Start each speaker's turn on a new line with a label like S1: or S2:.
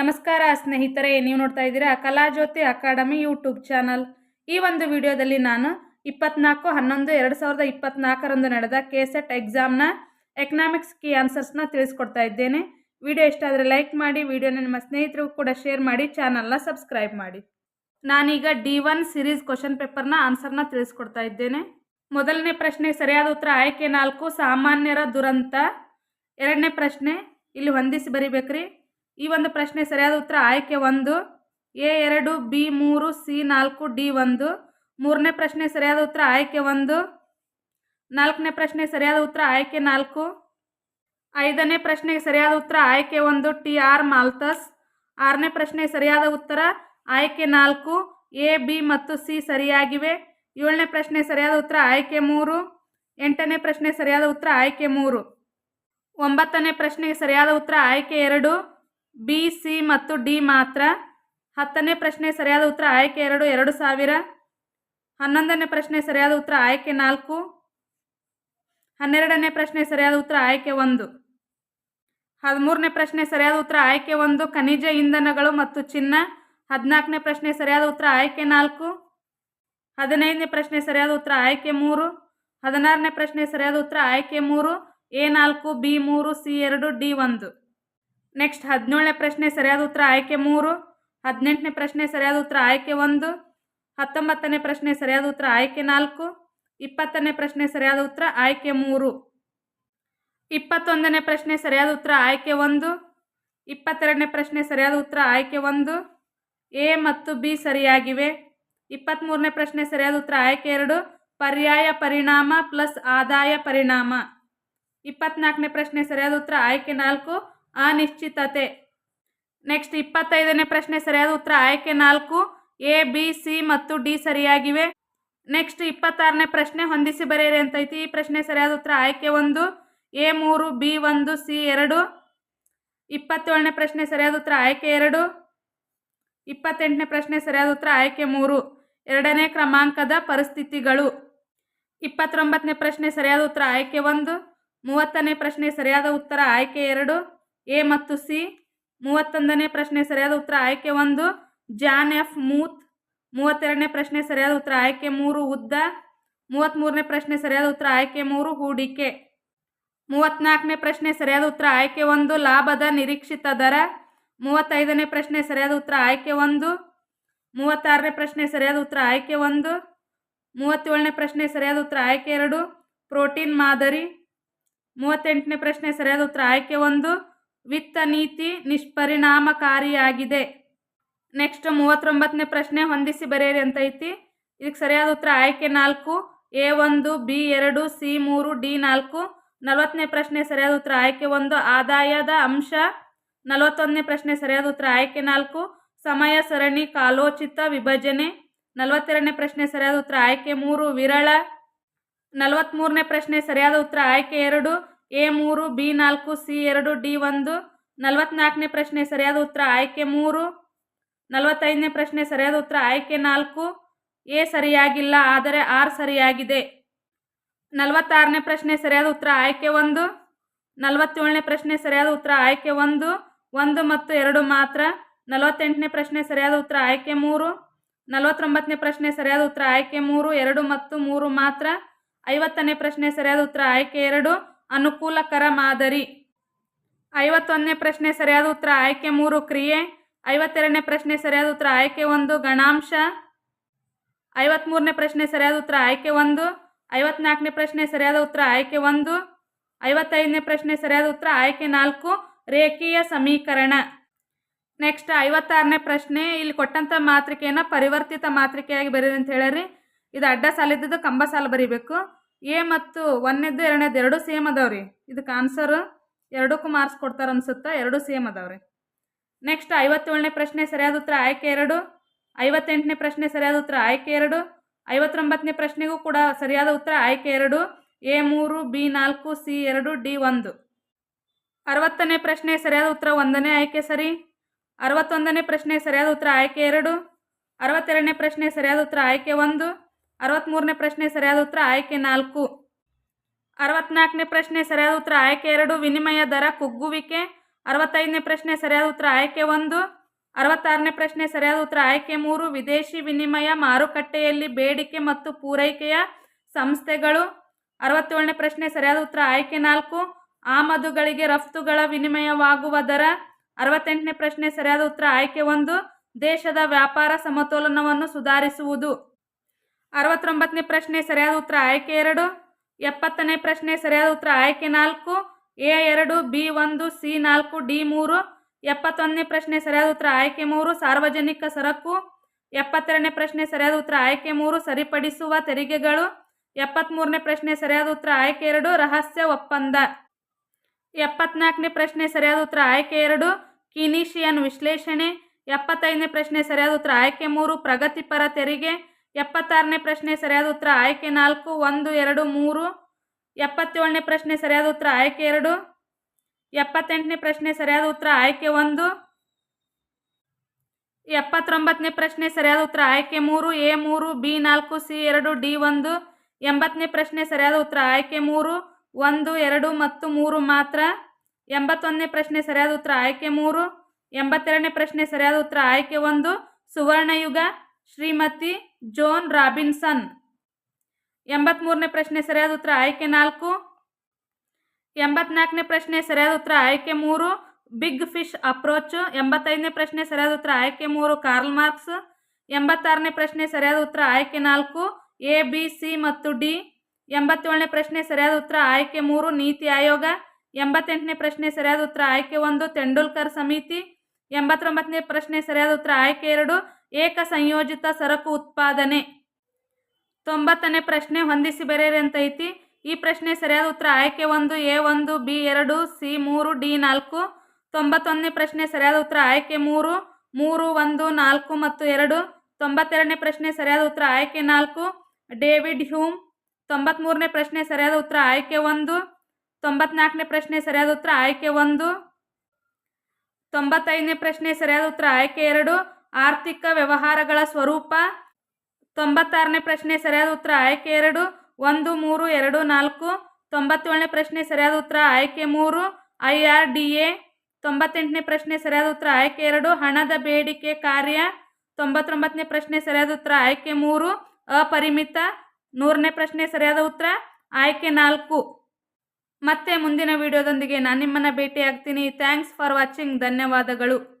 S1: ನಮಸ್ಕಾರ ಸ್ನೇಹಿತರೆ, ನೀವು ನೋಡ್ತಾ ಇದ್ದೀರಾ ಕಲಾಜ್ಯೋತಿ ಅಕಾಡೆಮಿ ಯೂಟ್ಯೂಬ್ ಚಾನಲ್. ಈ ಒಂದು ವಿಡಿಯೋದಲ್ಲಿ ನಾನು ಇಪ್ಪತ್ನಾಲ್ಕು, ಹನ್ನೊಂದು, ಎರಡು ಸಾವಿರದ ಇಪ್ಪತ್ನಾಲ್ಕರಂದು ನಡೆದ ಕೆ ಸೆಟ್ ಎಕ್ಸಾಮ್ನ ಎಕನಾಮಿಕ್ಸ್ ಕೀ ಆನ್ಸರ್ಸ್ನ ತಿಳಿಸ್ಕೊಡ್ತಾ ಇದ್ದೇನೆ. ವಿಡಿಯೋ ಇಷ್ಟ ಆದರೆ ಲೈಕ್ ಮಾಡಿ, ವಿಡಿಯೋನ ನಿಮ್ಮ ಸ್ನೇಹಿತರಿಗೂ ಕೂಡ ಶೇರ್ ಮಾಡಿ, ಚಾನಲ್ನ ಸಬ್ಸ್ಕ್ರೈಬ್ ಮಾಡಿ. ನಾನೀಗ ಡಿ ಒನ್ ಸಿರೀಸ್ ಕ್ವಶನ್ ಪೇಪರ್ನ ಆನ್ಸರ್ನ ತಿಳಿಸ್ಕೊಡ್ತಾ ಇದ್ದೇನೆ. ಮೊದಲನೇ ಪ್ರಶ್ನೆ, ಸರಿಯಾದ ಉತ್ತರ ಆಯ್ಕೆ ನಾಲ್ಕು, ಸಾಮಾನ್ಯರ ದುರಂತ. ಎರಡನೇ ಪ್ರಶ್ನೆ, ಇಲ್ಲಿ ಹೊಂದಿಸಿ ಬರಿಬೇಕ್ರಿ. ಈ ಒಂದು ಪ್ರಶ್ನೆ ಸರಿಯಾದ ಉತ್ತರ ಆಯ್ಕೆ ಒಂದು. ಎ ಎರಡು, ಬಿ ಮೂರು, ಸಿ ನಾಲ್ಕು, ಡಿ ಒಂದು. ಮೂರನೇ ಪ್ರಶ್ನೆ ಸರಿಯಾದ ಉತ್ತರ ಆಯ್ಕೆ ಒಂದು. ನಾಲ್ಕನೇ ಪ್ರಶ್ನೆ ಸರಿಯಾದ ಉತ್ತರ ಆಯ್ಕೆ ನಾಲ್ಕು. ಐದನೇ ಪ್ರಶ್ನೆಗೆ ಸರಿಯಾದ ಉತ್ತರ ಆಯ್ಕೆ ಒಂದು, ಟಿ ಆರ್ ಮಾಲ್ತಸ್. ಆರನೇ ಪ್ರಶ್ನೆ ಸರಿಯಾದ ಉತ್ತರ ಆಯ್ಕೆ ನಾಲ್ಕು. ಎ, ಬಿ ಮತ್ತು ಸಿ ಸರಿಯಾಗಿವೆ. ಏಳನೇ ಪ್ರಶ್ನೆ ಸರಿಯಾದ ಉತ್ತರ ಆಯ್ಕೆ ಮೂರು. ಎಂಟನೇ ಪ್ರಶ್ನೆ ಸರಿಯಾದ ಉತ್ತರ ಆಯ್ಕೆ ಮೂರು. ಒಂಬತ್ತನೇ ಪ್ರಶ್ನೆಗೆ ಸರಿಯಾದ ಉತ್ತರ ಆಯ್ಕೆ ಎರಡು. ಬಿ, ಸಿ ಮತ್ತು ಡಿ ಮಾತ್ರ? ಹತ್ತನೇ ಪ್ರಶ್ನೆ ಸರಿಯಾದ ಉತ್ತರ ಆಯ್ಕೆ ಎರಡು ಎರಡು ಸಾವಿರ. ಹನ್ನೊಂದನೇ ಪ್ರಶ್ನೆ ಸರಿಯಾದ ಉತ್ತರ ಆಯ್ಕೆ ನಾಲ್ಕು. ಹನ್ನೆರಡನೇ ಪ್ರಶ್ನೆ ಸರಿಯಾದ ಉತ್ತರ ಆಯ್ಕೆ ಒಂದು. ಹದಿಮೂರನೇ ಪ್ರಶ್ನೆ ಸರಿಯಾದ ಉತ್ತರ ಆಯ್ಕೆ ಒಂದು, ಖನಿಜ ಇಂಧನಗಳು ಮತ್ತು ಚಿನ್ನ. ಹದಿನಾಲ್ಕನೇ ಪ್ರಶ್ನೆ ಸರಿಯಾದ ಉತ್ತರ ಆಯ್ಕೆ ನಾಲ್ಕು. ಹದಿನೈದನೇ ಪ್ರಶ್ನೆ ಸರಿಯಾದ ಉತ್ತರ ಆಯ್ಕೆ ಮೂರು. ಹದಿನಾರನೇ ಪ್ರಶ್ನೆ ಸರಿಯಾದ ಉತ್ತರ ಆಯ್ಕೆ ಮೂರು. ಎ ನಾಲ್ಕು, ಬಿ ಮೂರು, ಸಿ ಎರಡು, ಡಿ ಒಂದು. ನೆಕ್ಸ್ಟ್ ಹದಿನೇಳನೇ ಪ್ರಶ್ನೆ ಸರಿಯಾದ ಉತ್ತರ ಆಯ್ಕೆ ಮೂರು, ಹದಿನೆಂಟನೇ ಪ್ರಶ್ನೆ ಸರಿಯಾದ ಉತ್ತರ ಆಯ್ಕೆ ಒಂದು, ಹತ್ತೊಂಬತ್ತನೇ ಪ್ರಶ್ನೆ ಸರಿಯಾದ ಉತ್ತರ ಆಯ್ಕೆ ನಾಲ್ಕು, ಇಪ್ಪತ್ತನೇ ಪ್ರಶ್ನೆ ಸರಿಯಾದ ಉತ್ತರ ಆಯ್ಕೆ ಮೂರು. ಇಪ್ಪತ್ತೊಂದನೇ ಪ್ರಶ್ನೆ ಸರಿಯಾದ ಉತ್ತರ ಆಯ್ಕೆ ಒಂದು, ಇಪ್ಪತ್ತೆರಡನೇ ಪ್ರಶ್ನೆ ಸರಿಯಾದ ಉತ್ತರ ಆಯ್ಕೆ ಒಂದು, ಎ ಮತ್ತು ಬಿ ಸರಿಯಾಗಿವೆ. ಇಪ್ಪತ್ತ್ಮೂರನೇ ಪ್ರಶ್ನೆ ಸರಿಯಾದ ಉತ್ತರ ಆಯ್ಕೆ ಎರಡು, ಪರ್ಯಾಯ ಪರಿಣಾಮ ಪ್ಲಸ್ ಆದಾಯ ಪರಿಣಾಮ. ಇಪ್ಪತ್ನಾಲ್ಕನೇ ಪ್ರಶ್ನೆ ಸರಿಯಾದ ಉತ್ತರ ಆಯ್ಕೆ ನಾಲ್ಕು ಅನಿಶ್ಚಿತತೆ. ನೆಕ್ಸ್ಟ್ ಇಪ್ಪತ್ತೈದನೇ ಪ್ರಶ್ನೆ ಸರಿಯಾದ ಉತ್ತರ ಆಯ್ಕೆ ನಾಲ್ಕು, ಎ, ಬಿ, ಸಿ ಮತ್ತು ಡಿ ಸರಿಯಾಗಿವೆ. ನೆಕ್ಸ್ಟ್ ಇಪ್ಪತ್ತಾರನೇ ಪ್ರಶ್ನೆ ಹೊಂದಿಸಿ ಬರೆಯಿರಿ ಅಂತೈತಿ. ಈ ಪ್ರಶ್ನೆ ಸರಿಯಾದ ಉತ್ತರ ಆಯ್ಕೆ ಒಂದು, ಎ ಮೂರು, ಬಿ ಒಂದು, ಸಿ ಎರಡು. ಇಪ್ಪತ್ತೇಳನೇ ಪ್ರಶ್ನೆ ಸರಿಯಾದ ಉತ್ತರ ಆಯ್ಕೆ ಎರಡು. ಇಪ್ಪತ್ತೆಂಟನೇ ಪ್ರಶ್ನೆ ಸರಿಯಾದ ಉತ್ತರ ಆಯ್ಕೆ ಮೂರು. ಎರಡನೇ ಕ್ರಮಾಂಕದ ಪರಿಸ್ಥಿತಿಗಳು. ಇಪ್ಪತ್ತೊಂಬತ್ತನೇ ಪ್ರಶ್ನೆ ಸರಿಯಾದ ಉತ್ತರ ಆಯ್ಕೆ ಒಂದು, ಮೂವತ್ತನೇ ಪ್ರಶ್ನೆ ಸರಿಯಾದ ಉತ್ತರ ಆಯ್ಕೆ ಎರಡು. ಎ ಮತ್ತು ಸಿ? ಮೂವತ್ತೊಂದನೇ ಪ್ರಶ್ನೆ ಸರಿಯಾದ ಉತ್ತರ ಆಯ್ಕೆ ಒಂದು. John F. ಮೂತ್. ಮೂವತ್ತೆರಡನೇ ಪ್ರಶ್ನೆ ಸರಿಯಾದ ಉತ್ತರ ಆಯ್ಕೆ ಮೂರು. ಉದ್ದ. ಮೂವತ್ತ್ಮೂರನೇ ಪ್ರಶ್ನೆ ಸರಿಯಾದ ಉತ್ತರ ಆಯ್ಕೆ ಮೂರು. ಹೂಡಿಕೆ. ಮೂವತ್ತ್ನಾಲ್ಕನೇ ಪ್ರಶ್ನೆ ಸರಿಯಾದ ಉತ್ತರ ಆಯ್ಕೆ ಒಂದು. ಲಾಭದ ನಿರೀಕ್ಷಿತ ದರ. ಮೂವತ್ತೈದನೇ ಪ್ರಶ್ನೆ ಸರಿಯಾದ ಉತ್ತರ ಆಯ್ಕೆ ಒಂದು. ಮೂವತ್ತಾರನೇ ಪ್ರಶ್ನೆ ಸರಿಯಾದ ಉತ್ತರ ಆಯ್ಕೆ ಒಂದು. ಮೂವತ್ತೇಳನೇ ಪ್ರಶ್ನೆ ಸರಿಯಾದ ಉತ್ತರ ಆಯ್ಕೆ ಎರಡು. ಪ್ರೋಟೀನ್ ಮಾದರಿ. ಮೂವತ್ತೆಂಟನೇ ಪ್ರಶ್ನೆ ಸರಿಯಾದ ಉತ್ತರ ಆಯ್ಕೆ ಒಂದು. ವಿತ್ತ ನೀತಿ ನಿಷ್ಪರಿಣಾಮಕಾರಿಯಾಗಿದೆ. ನೆಕ್ಸ್ಟ್ ಮೂವತ್ತೊಂಬತ್ತನೇ ಪ್ರಶ್ನೆ ಹೊಂದಿಸಿ ಬರೆಯಿರಿ ಅಂತ ಐತಿ. ಇದಕ್ಕೆ ಸರಿಯಾದ ಉತ್ತರ ಆಯ್ಕೆ ನಾಲ್ಕು, ಎ ಒಂದು, ಬಿ ಎರಡು, ಸಿ ಮೂರು, ಡಿ ನಾಲ್ಕು. ನಲವತ್ತನೇ ಪ್ರಶ್ನೆ ಸರಿಯಾದ ಉತ್ತರ ಆಯ್ಕೆ ಒಂದು, ಆದಾಯದ ಅಂಶ. ನಲವತ್ತೊಂದನೇ ಪ್ರಶ್ನೆ ಸರಿಯಾದ ಉತ್ತರ ಆಯ್ಕೆ ನಾಲ್ಕು, ಸಮಯ, ಸರಣಿ, ಕಾಲೋಚಿತ, ವಿಭಜನೆ. ನಲವತ್ತೆರಡನೇ ಪ್ರಶ್ನೆ ಸರಿಯಾದ ಉತ್ತರ ಆಯ್ಕೆ ಮೂರು, ವಿರಳ. ನಲವತ್ತ್ಮೂರನೇ ಪ್ರಶ್ನೆ ಸರಿಯಾದ ಉತ್ತರ ಆಯ್ಕೆ ಎರಡು ಎ ಮೂರು, ಬಿ ನಾಲ್ಕು, ಸಿ ಎರಡು, ಡಿ ಒಂದು. ನಲವತ್ನಾಲ್ಕನೇ ಪ್ರಶ್ನೆ ಸರಿಯಾದ ಉತ್ತರ ಆಯ್ಕೆ ಮೂರು. ನಲವತ್ತೈದನೇ ಪ್ರಶ್ನೆ ಸರಿಯಾದ ಉತ್ತರ ಆಯ್ಕೆ ನಾಲ್ಕು. ಎ ಸರಿಯಾಗಿಲ್ಲ, ಆದರೆ ಆರ್ ಸರಿಯಾಗಿದೆ. ನಲವತ್ತಾರನೇ ಪ್ರಶ್ನೆ ಸರಿಯಾದ ಉತ್ತರ ಆಯ್ಕೆ ಒಂದು. ನಲವತ್ತೇಳನೇ ಪ್ರಶ್ನೆ ಸರಿಯಾದ ಉತ್ತರ ಆಯ್ಕೆ ಒಂದು. ಒಂದು ಮತ್ತು ಎರಡು ಮಾತ್ರ. ನಲವತ್ತೆಂಟನೇ ಪ್ರಶ್ನೆ ಸರಿಯಾದ ಉತ್ತರ ಆಯ್ಕೆ ಮೂರು. ನಲವತ್ತೊಂಬತ್ತನೇ ಪ್ರಶ್ನೆ ಸರಿಯಾದ ಉತ್ತರ ಆಯ್ಕೆ ಮೂರು, ಎರಡು ಮತ್ತು ಮೂರು ಮಾತ್ರ. ಐವತ್ತನೇ ಪ್ರಶ್ನೆ ಸರಿಯಾದ ಉತ್ತರ ಆಯ್ಕೆ ಎರಡು. ಅನುಕೂಲಕರ ಮಾದರಿ. ಐವತ್ತೊಂದನೇ ಪ್ರಶ್ನೆ ಸರಿಯಾದ ಉತ್ತರ ಆಯ್ಕೆ ಮೂರು ಕ್ರಿಯೆ. ಐವತ್ತೆರಡನೇ ಪ್ರಶ್ನೆ ಸರಿಯಾದ ಉತ್ತರ ಆಯ್ಕೆ ಒಂದು ಗಣಾಂಶ. ಐವತ್ತ್ಮೂರನೇ ಪ್ರಶ್ನೆ ಸರಿಯಾದ ಉತ್ತರ ಆಯ್ಕೆ ಒಂದು. ಐವತ್ನಾಲ್ಕನೇ ಪ್ರಶ್ನೆ ಸರಿಯಾದ ಉತ್ತರ ಆಯ್ಕೆ ಒಂದು. ಐವತ್ತೈದನೇ ಪ್ರಶ್ನೆ ಸರಿಯಾದ ಉತ್ತರ ಆಯ್ಕೆ ನಾಲ್ಕು. ರೇಖೀಯ ಸಮೀಕರಣ. ನೆಕ್ಸ್ಟ್ ಐವತ್ತಾರನೇ ಪ್ರಶ್ನೆ, ಇಲ್ಲಿ ಕೊಟ್ಟಂಥ ಮಾತೃಕೆಯನ್ನು ಪರಿವರ್ತಿತ ಮಾತೃಕೆಯಾಗಿ ಬರೀರಿ ಅಂತ ಹೇಳಿರಿ ಇದು ಅಡ್ಡ ಸಾಲಿದ್ದು ಕಂಬ ಸಾಲು ಬರೀಬೇಕು. ಎ ಮತ್ತು ಒಂದನೇದ್ದು ಎರಡನೇದು ಎರಡು ಸೇಮ್ ಅದಾವ್ರಿ. ಇದಕ್ಕೆ ಆನ್ಸರ್ ಎರಡಕ್ಕೂ ಮಾರ್ಕ್ಸ್ ಕೊಡ್ತಾರೆ ಅನ್ಸುತ್ತೆ? ಎರಡೂ ಸೇಮ್ ಅದಾವ್ರಿ. ನೆಕ್ಸ್ಟ್ ಐವತ್ತೇಳನೇ ಪ್ರಶ್ನೆ ಸರಿಯಾದ ಉತ್ತರ ಆಯ್ಕೆ ಎರಡು, ಐವತ್ತೆಂಟನೇ ಪ್ರಶ್ನೆ ಸರಿಯಾದ ಉತ್ತರ ಆಯ್ಕೆ ಎರಡು, ಐವತ್ತೊಂಬತ್ತನೇ ಪ್ರಶ್ನೆಗೂ ಕೂಡ ಸರಿಯಾದ ಉತ್ತರ ಆಯ್ಕೆ ಎರಡು, ಎ ಮೂರು, ಬಿ ನಾಲ್ಕು, ಸಿ ಎರಡು, ಡಿ ಒಂದು. ಅರವತ್ತನೇ ಪ್ರಶ್ನೆ ಸರಿಯಾದ ಉತ್ತರ ಒಂದನೇ ಆಯ್ಕೆ ಸರಿ, ಅರವತ್ತೊಂದನೇ ಪ್ರಶ್ನೆ ಸರಿಯಾದ ಉತ್ತರ ಆಯ್ಕೆ ಎರಡು, ಅರವತ್ತೆರಡನೇ ಪ್ರಶ್ನೆ ಸರಿಯಾದ ಉತ್ತರ ಆಯ್ಕೆ ಒಂದು ಅರವತ್ತ್ಮೂರನೇ ಪ್ರಶ್ನೆ ಸರಿಯಾದ ಉತ್ತರ, ಆಯ್ಕೆ ನಾಲ್ಕು. ಅರವತ್ನಾಲ್ಕನೇ ಪ್ರಶ್ನೆ ಸರಿಯಾದ ಉತ್ತರ, ಆಯ್ಕೆ ಎರಡು, ವಿನಿಮಯ ದರ, ಕುಗ್ಗುವಿಕೆ. ಅರವತ್ತೈದನೇ ಪ್ರಶ್ನೆ ಸರಿಯಾದ ಉತ್ತರ, ಆಯ್ಕೆ ಒಂದು. ಅರವತ್ತಾರನೇ ಪ್ರಶ್ನೆ ಸರಿಯಾದ ಉತ್ತರ, ಆಯ್ಕೆ ಮೂರು, ವಿದೇಶಿ ವಿನಿಮಯ, ಮಾರುಕಟ್ಟೆಯಲ್ಲಿ ಬೇಡಿಕೆ ಮತ್ತು ಪೂರೈಕೆಯ ಸಂಸ್ಥೆಗಳು. ಅರವತ್ತೇಳನೇ ಪ್ರಶ್ನೆ ಸರಿಯಾದ ಉತ್ತರ, ಆಯ್ಕೆ ನಾಲ್ಕು. ಆಮದುಗಳಿಗೆ ರಫ್ತುಗಳ ವಿನಿಮಯವಾಗುವ ದರ. ಅರವತ್ತೆಂಟನೇ ಪ್ರಶ್ನೆ ಸರಿಯಾದ ಉತ್ತರ, ಆಯ್ಕೆ ಒಂದು. ದೇಶದ ವ್ಯಾಪಾರ ಸಮತೋಲನವನ್ನು ಸುಧಾರಿಸುವುದು. ಅರವತ್ತೊಂಬತ್ತನೇ ಪ್ರಶ್ನೆ ಸರಿಯಾದ ಉತ್ತರ ಆಯ್ಕೆ ಎರಡು, ಎಪ್ಪತ್ತನೇ ಪ್ರಶ್ನೆ ಸರಿಯಾದ ಉತ್ತರ ಆಯ್ಕೆ ನಾಲ್ಕು, ಎ ಎರಡು, ಬಿ ಒಂದು, ಸಿ ನಾಲ್ಕು, ಡಿ ಮೂರು, ಎಪ್ಪತ್ತೊಂದನೇ ಪ್ರಶ್ನೆ ಸರಿಯಾದ ಉತ್ತರ ಆಯ್ಕೆ ಮೂರು, ಸಾರ್ವಜನಿಕ ಸರಕು, ಎಪ್ಪತ್ತೆರಡನೇ ಪ್ರಶ್ನೆ ಸರಿಯಾದ ಉತ್ತರ ಆಯ್ಕೆ ಮೂರು, ಸರಿಪಡಿಸುವ ತೆರಿಗೆಗಳು ಎಪ್ಪತ್ತ್ಮೂರನೇ ಪ್ರಶ್ನೆ ಸರಿಯಾದ ಉತ್ತರ ಆಯ್ಕೆ ಎರಡು, ರಹಸ್ಯ ಒಪ್ಪಂದ. ಎಪ್ಪತ್ನಾಲ್ಕನೇ ಪ್ರಶ್ನೆ ಸರಿಯಾದ ಉತ್ತರ ಆಯ್ಕೆ ಎರಡು, ಕಿನಿಷಿಯನ್ ವಿಶ್ಲೇಷಣೆ. ಎಪ್ಪತ್ತೈದನೇ ಪ್ರಶ್ನೆ ಸರಿಯಾದ ಉತ್ತರ ಆಯ್ಕೆ ಮೂರು, ಪ್ರಗತಿಪರ ತೆರಿಗೆ. ಎಪ್ಪತ್ತಾರನೇ ಪ್ರಶ್ನೆ ಸರಿಯಾದ ಉತ್ತರ. ಆಯ್ಕೆ ನಾಲ್ಕು, ಒಂದು, ಎರಡು, ಮೂರು. ಎಪ್ಪತ್ತೇಳನೇ ಪ್ರಶ್ನೆ ಸರಿಯಾದ ಉತ್ತರ. ಆಯ್ಕೆ ಎರಡು. ಎಪ್ಪತ್ತೆಂಟನೇ ಪ್ರಶ್ನೆ ಸರಿಯಾದ ಉತ್ತರ. ಆಯ್ಕೆ ಒಂದು. ಎಪ್ಪತ್ತೊಂಬತ್ತನೇ ಪ್ರಶ್ನೆ ಸರಿಯಾದ ಉತ್ತರ. ಆಯ್ಕೆ ಮೂರು, ಎ ಮೂರು, ಬಿ ನಾಲ್ಕು, ಸಿ ಎರಡು, ಡಿ ಒಂದು. ಎಂಬತ್ತನೇ ಪ್ರಶ್ನೆ ಸರಿಯಾದ ಉತ್ತರ. ಆಯ್ಕೆ ಮೂರು, ಒಂದು, ಎರಡು ಮತ್ತು ಮೂರು ಮಾತ್ರ. ಎಂಬತ್ತೊಂದನೇ ಪ್ರಶ್ನೆ ಸರಿಯಾದ ಉತ್ತರ. ಆಯ್ಕೆ ಮೂರು. ಎಂಬತ್ತೆರಡನೇ ಪ್ರಶ್ನೆ ಸರಿಯಾದ ಉತ್ತರ. ಆಯ್ಕೆ ಒಂದು. ಸುವರ್ಣಯುಗ. Shrimati Joan Robinson. ಎಂಬತ್ತ್ಮೂರನೇ ಪ್ರಶ್ನೆ ಸರಿಯಾದ ಉತ್ತರ ಆಯ್ಕೆ ನಾಲ್ಕು. ಎಂಬತ್ನಾಲ್ಕನೇ ಪ್ರಶ್ನೆ ಸರಿಯಾದ ಉತ್ತರ ಆಯ್ಕೆ ಮೂರು. Big fish approach. ಎಂಬತ್ತೈದನೇ ಪ್ರಶ್ನೆ ಸರಿಯಾದ ಉತ್ತರ ಆಯ್ಕೆ ಮೂರು. Karl Marx. ಎಂಬತ್ತಾರನೇ ಪ್ರಶ್ನೆ ಸರಿಯಾದ ಉತ್ತರ ಆಯ್ಕೆ ನಾಲ್ಕು. ಎ, ಬಿ, ಸಿ ಮತ್ತು ಡಿ. ಎಂಬತ್ತೇಳನೇ ಪ್ರಶ್ನೆ ಸರಿಯಾದ ಉತ್ತರ ಆಯ್ಕೆ ಮೂರು. ನೀತಿ ಆಯೋಗ. ಎಂಬತ್ತೆಂಟನೇ ಪ್ರಶ್ನೆ ಸರಿಯಾದ ಉತ್ತರ ಆಯ್ಕೆ ಒಂದು. ತೆಂಡೂಲ್ಕರ್ ಸಮಿತಿ. ಎಂಬತ್ತೊಂಬತ್ತನೇ ಪ್ರಶ್ನೆ ಸರಿಯಾದ ಉತ್ತರ ಆಯ್ಕೆ ಎರಡು. ಏಕ ಸಂಯೋಜಿತ ಸರಕು ಉತ್ಪಾದನೆ. ತೊಂಬತ್ತನೇ ಪ್ರಶ್ನೆ ಹೊಂದಿಸಿ ಐತಿ? ಈ ಪ್ರಶ್ನೆ ಸರಿಯಾದ ಉತ್ತರ ಆಯ್ಕೆ ಒಂದು, ಎ ಒಂದು, ಬಿ ಎರಡು, ಸಿ ಮೂರು, ಡಿ ನಾಲ್ಕು. ತೊಂಬತ್ತೊಂದನೇ ಪ್ರಶ್ನೆ ಸರಿಯಾದ ಉತ್ತರ ಆಯ್ಕೆ ಮೂರು ಮೂರು ಒಂದು, ನಾಲ್ಕು ಮತ್ತು ಎರಡು. ತೊಂಬತ್ತೆರಡನೇ ಪ್ರಶ್ನೆ ಸರಿಯಾದ ಉತ್ತರ ಆಯ್ಕೆ ನಾಲ್ಕು. David Hume. ತೊಂಬತ್ತ್ಮೂರನೇ ಪ್ರಶ್ನೆ ಸರಿಯಾದ ಉತ್ತರ ಆಯ್ಕೆ ಒಂದು. ತೊಂಬತ್ನಾಲ್ಕನೇ ಪ್ರಶ್ನೆ ಸರಿಯಾದ ಉತ್ತರ ಆಯ್ಕೆ ಒಂದು. ತೊಂಬತ್ತೈದನೇ ಪ್ರಶ್ನೆ ಸರಿಯಾದ ಉತ್ತರ ಆಯ್ಕೆ ಎರಡು. ಆರ್ಥಿಕ ವ್ಯವಹಾರಗಳ ಸ್ವರೂಪ. ತೊಂಬತ್ತಾರನೇ ಪ್ರಶ್ನೆ ಸರಿಯಾದ ಉತ್ತರ ಆಯ್ಕೆ ಎರಡು, ಒಂದು, ಮೂರು, ಎರಡು, ನಾಲ್ಕು. ತೊಂಬತ್ತೇಳನೇ ಪ್ರಶ್ನೆ ಸರಿಯಾದ ಉತ್ತರ ಆಯ್ಕೆ ಮೂರು, ಐ ಆರ್ ಡಿ ಎ. ತೊಂಬತ್ತೆಂಟನೇ ಪ್ರಶ್ನೆ ಸರಿಯಾದ ಉತ್ತರ ಆಯ್ಕೆ ಎರಡು, ಹಣದ ಬೇಡಿಕೆ ಕಾರ್ಯ. ತೊಂಬತ್ತೊಂಬತ್ತನೇ ಪ್ರಶ್ನೆ ಸರಿಯಾದ ಉತ್ತರ ಆಯ್ಕೆ ಮೂರು, ಅಪರಿಮಿತ. ನೂರನೇ ಪ್ರಶ್ನೆ ಸರಿಯಾದ ಉತ್ತರ ಆಯ್ಕೆ ನಾಲ್ಕು. ಮತ್ತೆ ಮುಂದಿನ ವಿಡಿಯೋದೊಂದಿಗೆ ನಾನು ನಿಮ್ಮನ್ನು ಭೇಟಿಯಾಗ್ತೀನಿ. ಥ್ಯಾಂಕ್ಸ್ ಫಾರ್ ವಾಚಿಂಗ್ ಧನ್ಯವಾದಗಳು.